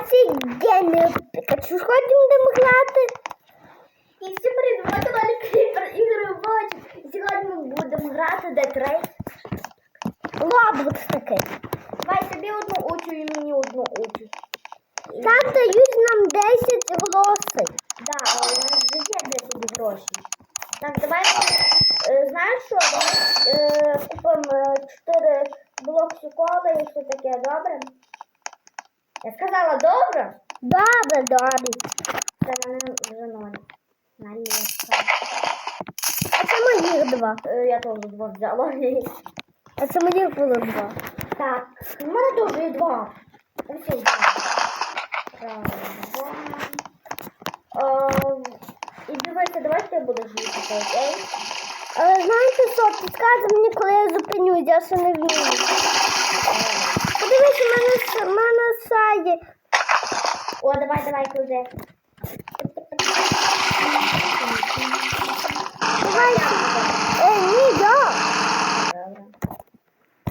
Офігенно, Пікачу, ходимо грати. І всім привіт, ми Кріпер Ігор Бачик. Сьогодні ми будемо грати Dead Race. Такий. Давай тобі одну учу і мені одну учу. Там дають нам 10 голосів. Да, але у нас вже є 10 грошей. Так, давай, е, знаєш що, давай е, купимо 4 блоки коли і все таке, добре? Я сказала добре? Добре, добре. Це мене вже ноль. Наліска. А це моїх два. Е, Я теж два взяла. А це моїх було два. Так, у мене теж є два. Ось є два. Раз, два. Е, І дивися, давай ти будеш їхати, окей? Але знаєте що, підказує мені, коли я зупинюсь, я ще не вмію. Подивись, у мене, с- саді. О, давай, давай, уже. Давай. Эй, не я.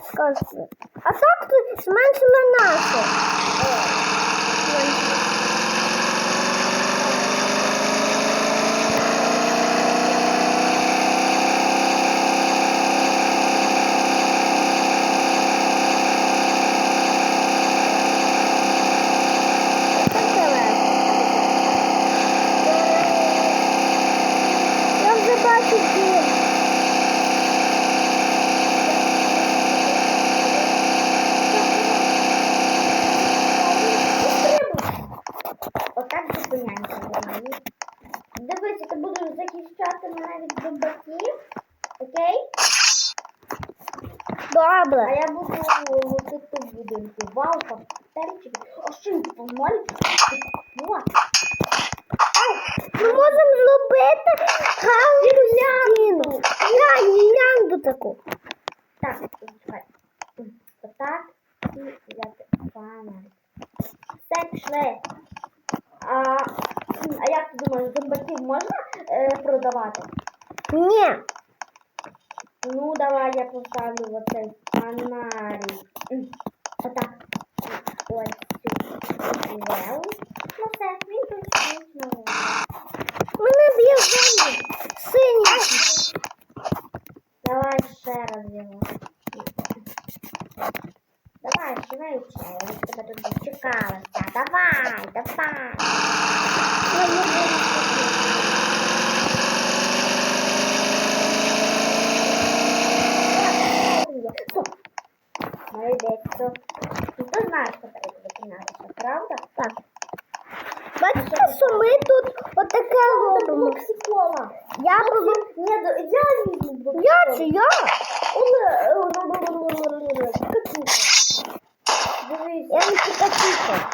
Скажи. А так тут зменшили наше. Я від зубаків, окей? А я буду лупити будинки. Вау, паптерчики. А що він помолить? Ми можемо зробити гарну стіну. Я таку. Так, чекай. Отак. І взяти фонарик. Все, пішли. А, а як ти думаєш, зомбаків можна е, продавати? Ні. Ну, давай я поставлю оцей фонарик. М, Отак. Ось сюди. Вел. Ну все, він прийшов знову. Мене б'є зомбі. Синій. Давай ще раз його. Давай, швидше, я від тебе тут дочекалася. Давай, давай. Стоп. Ну, ти знаєш, що треба зупинятися, правда? Так. Бачите, що ми тут отаке робимо. Блоксикола. Я буду. Ні, я візьму. Я чи я? Я не Пікачука.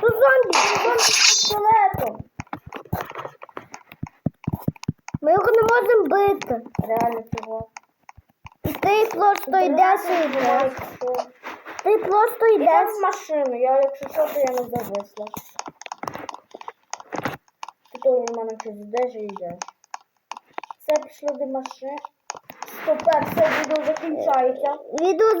Тут зомбі, тут зомбі з пістолетом. Ми його не можемо бити. Реально цього. Ти просто йдеш і йдеш. Ти просто Йдеш в машину, я якщо що, то я не зависла. Ти то в мене щось йдеш і йдеш. Все пішло до машини. Тепер все відео закінчається. Відео